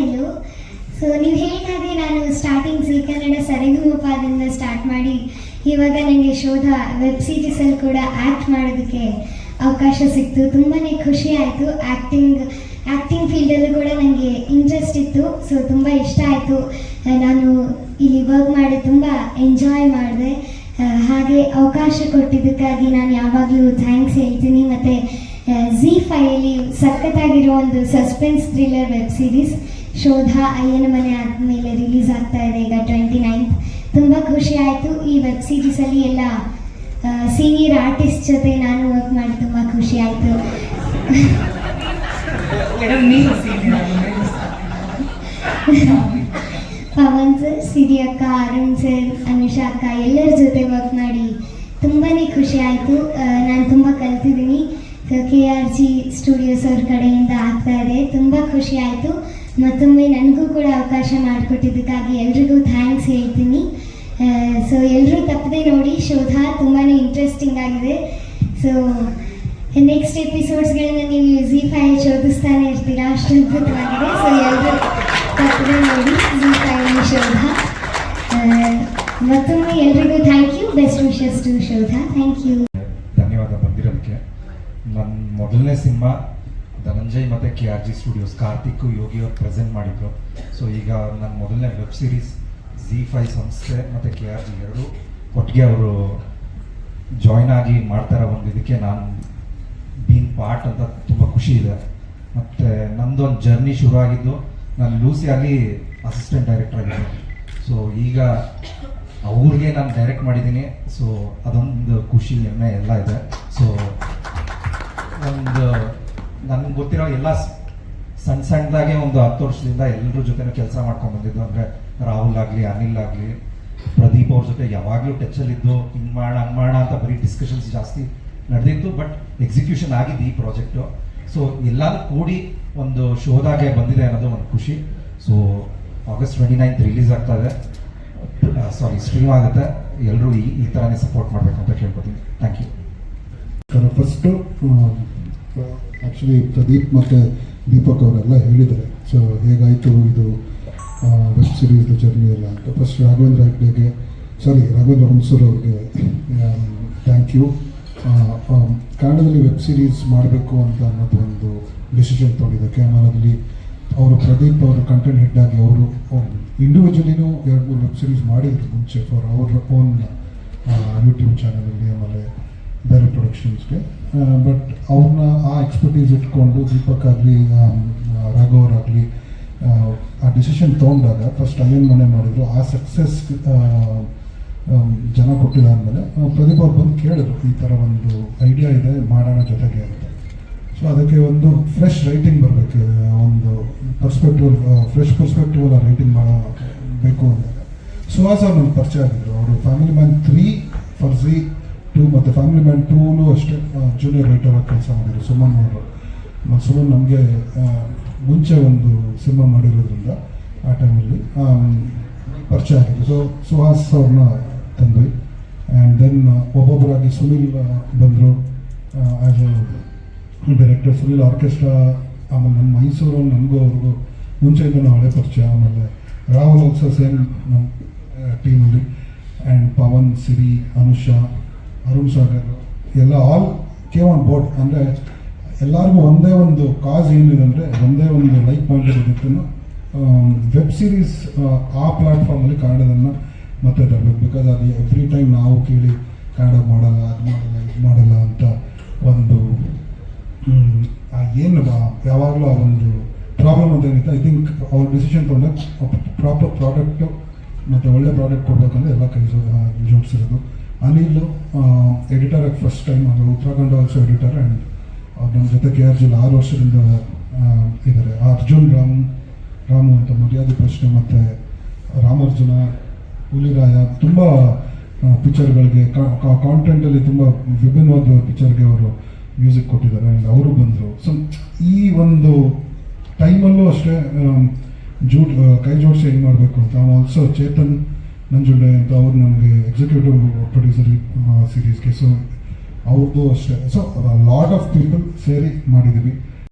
Hello so ನೀವು ಹೇಳಿದ ಹಾಗೆ ನಾನು ಸ್ಟಾರ್ಟಿಂಗ್ ಸಿ ಕನ್ನಡ ಸರಿಗಮಪದಿಂದ ಸ್ಟಾರ್ಟ್ ಮಾಡಿ, ಇವಾಗ ನನಗೆ ಶೋಧ ವೆಬ್ ಸೀರೀಸಲ್ಲಿ ಕೂಡ ಆ್ಯಕ್ಟ್ ಮಾಡೋದಕ್ಕೆ ಅವಕಾಶ ಸಿಕ್ತು. ತುಂಬಾ ಖುಷಿ ಆಯಿತು. ಆ್ಯಕ್ಟಿಂಗ್ ಆ್ಯಕ್ಟಿಂಗ್ ಫೀಲ್ಡಲ್ಲೂ ಕೂಡ ನನಗೆ ಇಂಟ್ರೆಸ್ಟ್ ಇತ್ತು. ಸೊ ತುಂಬ ಇಷ್ಟ ಆಯಿತು. ನಾನು ಇಲ್ಲಿ ವರ್ಕ್ ಮಾಡಿ ತುಂಬ ಎಂಜಾಯ್ ಮಾಡಿದೆ. ಹಾಗೆ ಅವಕಾಶ ಕೊಟ್ಟಿದ್ದಕ್ಕಾಗಿ ನಾನು ಯಾವಾಗಲೂ ಥ್ಯಾಂಕ್ಸ್ ಹೇಳ್ತೀನಿ. ಮತ್ತು ಝಿ ಫೈಲಿ ಸಖತ್ತಾಗಿರೋ ಒಂದು ಸಸ್ಪೆನ್ಸ್ ಥ್ರಿಲ್ಲರ್ ವೆಬ್ ಸೀರೀಸ್ ಶೋಧ ಅಯ್ಯನ ಮನೆ ಆದಮೇಲೆ ರಿಲೀಸ್ ಆಗ್ತಾ ಇದೆ ಈಗ ಟ್ವೆಂಟಿ ನೈನ್ತ್. ತುಂಬ ಖುಷಿ ಆಯಿತು. ಈ ವೆಬ್ ಸೀರೀಸಲ್ಲಿ ಎಲ್ಲ ಸೀನಿಯರ್ ಆರ್ಟಿಸ್ಟ್ ಜೊತೆ ನಾನು ವರ್ಕ್ ಮಾಡಿ ತುಂಬ ಖುಷಿ ಆಯಿತು. ಪವನ್ ಸರ್ ಸಿರಿ ಅಕ್ಕ ಅರುಣ್ ಸರ್ ಅನುಷಾ ಅಕ್ಕ ಎಲ್ಲರ ಜೊತೆ ವರ್ಕ್ ಮಾಡಿ ತುಂಬಾ ಖುಷಿ ಆಯಿತು. ನಾನು ತುಂಬ ಕಲ್ತಿದ್ದೀನಿ. ಕೆ ಆರ್ ಜಿ ಸ್ಟುಡಿಯೋಸ್ ಅವ್ರ ಕಡೆಯಿಂದ ಆಗ್ತಾ ಇದೆ. ತುಂಬ ಖುಷಿ ಆಯಿತು. ಮತ್ತೊಮ್ಮೆ ನನಗೂ ಕೂಡ ಅವಕಾಶ ಮಾಡಿಕೊಟ್ಟಿದ್ದಕ್ಕಾಗಿ ಎಲ್ರಿಗೂ ಥ್ಯಾಂಕ್ಸ್ ಹೇಳ್ತೀನಿ. ಸೊ ಎಲ್ಲರೂ ತಪ್ಪದೆ ನೋಡಿ, ಶೋಧ ತುಂಬಾ ಇಂಟ್ರೆಸ್ಟಿಂಗ್ ಆಗಿದೆ. ಸೊ ನೆಕ್ಸ್ಟ್ ಎಪಿಸೋಡ್ಸ್ಗಳನ್ನ ನೀವು ಜಿ ಫೈಲ್ ಶೋಧಿಸ್ತಾನೆ ಇರ್ತೀರಾ? ಅಷ್ಟು ಅದ್ಭುತವಾಗಿದೆ. ಸೊ ಎಲ್ಲರೂ ತಪ್ಪದೆ ನೋಡಿ ಜಿ ಫೈಲ್ ಶೋಧ. ಮತ್ತೊಮ್ಮೆ ಎಲ್ರಿಗೂ thank you best wishes to Shodha. Thank you ನನ್ನ ಮೊದಲನೇ ಸಿನಿಮಾ ಧನಂಜಯ್ ಮತ್ತು K R G Studios Karthik Yogi ಅವರು ಪ್ರೆಸೆಂಟ್ ಮಾಡಿದ್ರು ಸೊ ಈಗ ನನ್ನ ಮೊದಲನೇ ವೆಬ್ ಸೀರೀಸ್ ಜಿ ಫೈ ಸಂಸ್ಥೆ ಮತ್ತು ಕೆ ಆರ್ ಜಿ ಎರಡು ಒಟ್ಟಿಗೆ ಅವರು ಜಾಯ್ನ್ ಆಗಿ ಮಾಡ್ತಾರ ಒಂದು ಇದಕ್ಕೆ ನಾನು ಬೀನ್ ಪಾರ್ಟ್ ಅಂತ ತುಂಬ ಖುಷಿ ಇದೆ. ಮತ್ತು ನಂದೊಂದು ಜರ್ನಿ ಶುರು ಆಗಿದ್ದು ನಾನು ಆಗಿ ಅಸಿಸ್ಟೆಂಟ್ ಡೈರೆಕ್ಟರ್ ಆಗಿದ್ದೆ ಸೊ ಈಗ ಅವ್ರಿಗೆ ನಾನು ಡೈರೆಕ್ಟ್ ಮಾಡಿದ್ದೀನಿ. ಸೊ ಅದೊಂದು ಖುಷಿ ಹೆಮ್ಮೆ ಎಲ್ಲ ಇದೆ. ಸೊ ಒಂದು, ನನ್ಗೆ ಗೊತ್ತಿರೋ ಎಲ್ಲ ಸಣ್ಣ ಸಣ್ಣದಾಗೆ ಒಂದು ಹತ್ತು ವರ್ಷದಿಂದ ಎಲ್ಲರ ಜೊತೆ ಕೆಲಸ ಮಾಡ್ಕೊಂಡು ಬಂದಿದ್ದು. ಅಂದರೆ ರಾಹುಲ್ ಆಗಲಿ, ಅನಿಲ್ ಆಗಲಿ, ಪ್ರದೀಪ್ ಅವ್ರ ಜೊತೆ ಯಾವಾಗಲೂ ಇದ್ದು, ಹಿಂಗೆ ಮಾಡೋಣ ಹಂಗೆ ಮಾಡೋಣ ಅಂತ ಬರೀ ಡಿಸ್ಕಷನ್ಸ್ ಜಾಸ್ತಿ ನಡೆದಿತ್ತು. ಬಟ್ ಎಕ್ಸಿಕ್ಯೂಷನ್ ಆಗಿದೆ ಈ ಪ್ರಾಜೆಕ್ಟು ಸೊ ಎಲ್ಲರೂ ಕೂಡಿ ಒಂದು ಶೋದಾಗೆ ಬಂದಿದೆ ಅನ್ನೋದು ಒಂದು ಖುಷಿ. So August twenty ninth release ಆಗ್ತಾ ಇದೆ. ಸಾರಿ ಸ್ಟ್ರೀಮ್ ಆಗುತ್ತೆ. ಎಲ್ಲರೂ ಈ ಈ ಥರನೇ ಸಪೋರ್ಟ್ ಮಾಡಬೇಕು ಅಂತ ಕೇಳ್ಕೊತೀನಿ. Thank you first actually Pradeep ಮತ್ತು ದೀಪಕ್ ಅವರೆಲ್ಲ ಹೇಳಿದ್ದಾರೆ. ಸೊ ಹೇಗಾಯಿತು ಇದು ವೆಬ್ ಸಿರೀಸ್ ಜರ್ನಿ ಎಲ್ಲ ಅಂತ. ಫಸ್ಟ್ ರಾಘವೇಂದ್ರ ಹೆಗ್ಡೆಗೆ ಸಾರಿ ರಾಘವೇಂದ್ರ ಹುಣಸೂರ್ ಅವ್ರಿಗೆ ಥ್ಯಾಂಕ್ ಯು ಕನ್ನಡದಲ್ಲಿ ವೆಬ್ ಸೀರೀಸ್ ಮಾಡಬೇಕು ಅಂತ ಅನ್ನೋದು ಒಂದು ಡಿಸಿಷನ್ ತೊಗೊಂಡಿದೆ ಕ್ಯಾಮರಾದಲ್ಲಿ. ಅವರು ಪ್ರದೀಪ್ ಅವರು ಕಂಟೆಂಟ್ ಹೆಡ್ ಆಗಿ ಅವರು ಇಂಡಿವಿಜುವಲಿನೂ ಎರಡು ಮೂರು ವೆಬ್ ಸೀರೀಸ್ ಮಾಡಿದ್ರು ಮುಂಚೆ ಫಾರ್ ಅವ್ರ ಓನ್ ಯೂಟ್ಯೂಬ್ ಚಾನಲಲ್ಲಿ ಆಮೇಲೆ. ಬೇರೆ ಪ್ರೊಡಕ್ಷನ್ಸ್ಗೆ ಬಟ್ ಅವ್ರನ್ನ ಆ ಎಕ್ಸ್ಪರ್ಟೀಸ್ ಇಟ್ಕೊಂಡು ದೀಪಕ್ ಆಗಲಿ ರಾಘವರಾಗಲಿ ಆ ಡಿಸಿಷನ್ ತೊಗೊಂಡಾಗ ಫಸ್ಟ್ ಅಯ್ಯನ್ ಮನೆ ಮಾಡಿದ್ರು. ಆ ಸಕ್ಸಸ್ ಜನ ಕೊಟ್ಟಿದ್ದಾದಮೇಲೆ ಪ್ರದೀಪ್ ಅವ್ರು ಬಂದು ಕೇಳಿದ್ರು, ಈ ಥರ ಒಂದು ಐಡಿಯಾ ಇದೆ, ಮಾಡೋಣ ಜೊತೆಗೆ ಅಂತ. ಸೊ ಅದಕ್ಕೆ ಒಂದು ಫ್ರೆಶ್ ರೈಟಿಂಗ್ ಬರಬೇಕು ಒಂದು ಪರ್ಸ್ಪೆಕ್ಟಿವ್ ಫ್ರೆಶ್ ಪರ್ಸ್ಪೆಕ್ಟಿವ್ ಅಲ್ಲ ರೈಟಿಂಗ್ ಮಾಡಬೇಕು ಅಂದಾಗ. ಸುಹಾಸ್ ಅವ್ರು ನನಗೆ ಪರಿಚಯ ಆಗಿದ್ರು. ಅವರು Family Man three Farzi two ಮತ್ತು ಫ್ಯಾಮಿಲಿ ಮ್ಯಾನ್ ಟೂನು ಅಷ್ಟೇ ಜೂನಿಯರ್ ರೈಟರ್ ಆಗಿ ಕೆಲಸ ಮಾಡಿದ್ರು, ಸುಮನ್ ಅವರು. ಮತ್ತು ಸುಮನ್ ನಮಗೆ ಮುಂಚೆ ಒಂದು ಸಿನಿಮಾ ಮಾಡಿರೋದ್ರಿಂದ ಆ ಟೈಮಲ್ಲಿ ಪರಿಚಯ ಆಗಿತ್ತು ಸೊ ಸುಹಾಸ್ ಅವ್ರನ್ನ ತಂದ್ವಿ. ಆ್ಯಂಡ್ ದೆನ್ ಒಬ್ಬೊಬ್ಬರಾಗಿ ಸುನಿಲ್ ಬಂದರು. As a director Sunil orchestra ಆಮೇಲೆ ನಮ್ಮ ಮೈಸೂರು ನನಗೂ ಅವ್ರಿಗೂ ಮುಂಚೆಯಿಂದ ಹಳೆ ಪರಿಚಯ. ಆಮೇಲೆ ರಾಹುಲ್ ಸಹ ಸೇಮ್ ನಮ್ಮ ಟೀಮಲ್ಲಿ ಆ್ಯಂಡ್ ಪವನ್, ಸಿರಿ, ಅನುಷಾ ಅರುಣ್ ಸಾಗರ್, ಎಲ್ಲ ಆಲ್ ಕೇವ್ ಆನ್ ಬೋರ್ಡ್ ಅಂದರೆ ಎಲ್ಲರಿಗೂ ಒಂದೇ ಒಂದು ಕಾಸ್ ಏನಿದೆ ಅಂದರೆ ಒಂದೇ ಒಂದು ಲೈಕ್ ಮಾಡಿರೋದಕ್ಕೂ ವೆಬ್ ಸೀರೀಸ್ ಆ ಪ್ಲ್ಯಾಟ್ಫಾರ್ಮಲ್ಲಿ ಕನ್ನಡದನ್ನು ಮತ್ತೆ ತರಬೇಕು ಬಿಕಾಸ್ ಅದು ಎವ್ರಿ ಟೈಮ್ ನಾವು ಕೇಳಿ ಕನ್ನಡ ಮಾಡಲ್ಲ, ಅದು ಮಾಡಲ್ಲ, ಇದು ಮಾಡಲ್ಲ ಅಂತ ಒಂದು ಏನು ಯಾವಾಗಲೂ ಆ ಒಂದು ಪ್ರಾಬ್ಲಮ್ ಅಂತ ಏನಿತ್ತು ಐ ಥಿಂಕ್ ಅವ್ರ ಡಿಸಿಷನ್ ತೊಗೊಂಡಾಗ ಪ್ರಾಪರ್ ಪ್ರಾಡಕ್ಟು ಮತ್ತು ಒಳ್ಳೆ ಪ್ರಾಡಕ್ಟ್ ಕೊಡಬೇಕಂದ್ರೆ ಎಲ್ಲ ಕೈ ಜೋಡಿಸಿರೋದು. ಅನಿಲ್ ಎಡಿಟರ್ ಆಗಿ ಫಸ್ಟ್ ಟೈಮ್ ಅದು ಉತ್ತರಾಖಂಡ ಆಲ್ಸೋ ಎಡಿಟರ್ ಆ್ಯಂಡ್ ಅವ್ರು ನಮ್ಮ ಜೊತೆ ಕೆ ಆರ್ ಜಿಲ್ ಆರು ವರ್ಷದಿಂದ ಇದ್ದಾರೆ ಅರ್ಜುನ್ ರಾಮ್, ರಾಮು ಅಂತ ಮರ್ಯಾದೆ ಪ್ರಶ್ನೆ ಮತ್ತು ರಾಮಾರ್ಜುನ, ಹುಲಿರಾಯ, ತುಂಬ ಪಿಕ್ಚರ್ಗಳಿಗೆ ಕಾಂಟೆಂಟಲ್ಲಿ ತುಂಬ ವಿಭಿನ್ನವಾದ ಪಿಕ್ಚರ್ಗೆ ಅವರು ಮ್ಯೂಸಿಕ್ ಕೊಟ್ಟಿದ್ದಾರೆ ಆ್ಯಂಡ್ ಅವರು ಬಂದರು. ಸೊ ಈ ಒಂದು ಟೈಮಲ್ಲೂ ಅಷ್ಟೇ ಜೂಟ್ ಕೈ ಜೋಡಿಸಿ ಏನು ಮಾಡಬೇಕು ಅಂತ. ಆಲ್ಸೋ ಚೇತನ್ ನಂಜುಂಡೆ ಅಂತ ಅವ್ರು ನಮಗೆ ಎಕ್ಸಿಕ್ಯೂಟಿವ್ ಪ್ರೊಡ್ಯೂಸರ್ ಸೀರೀಸ್ಗೆ ಸೊ ಅವ್ರದ್ದು ಅಷ್ಟೇ. ಸೊ ಲಾಟ್ ಆಫ್ ಪೀಪಲ್ ಸೇರಿ ಮಾಡಿದ್ದೀವಿ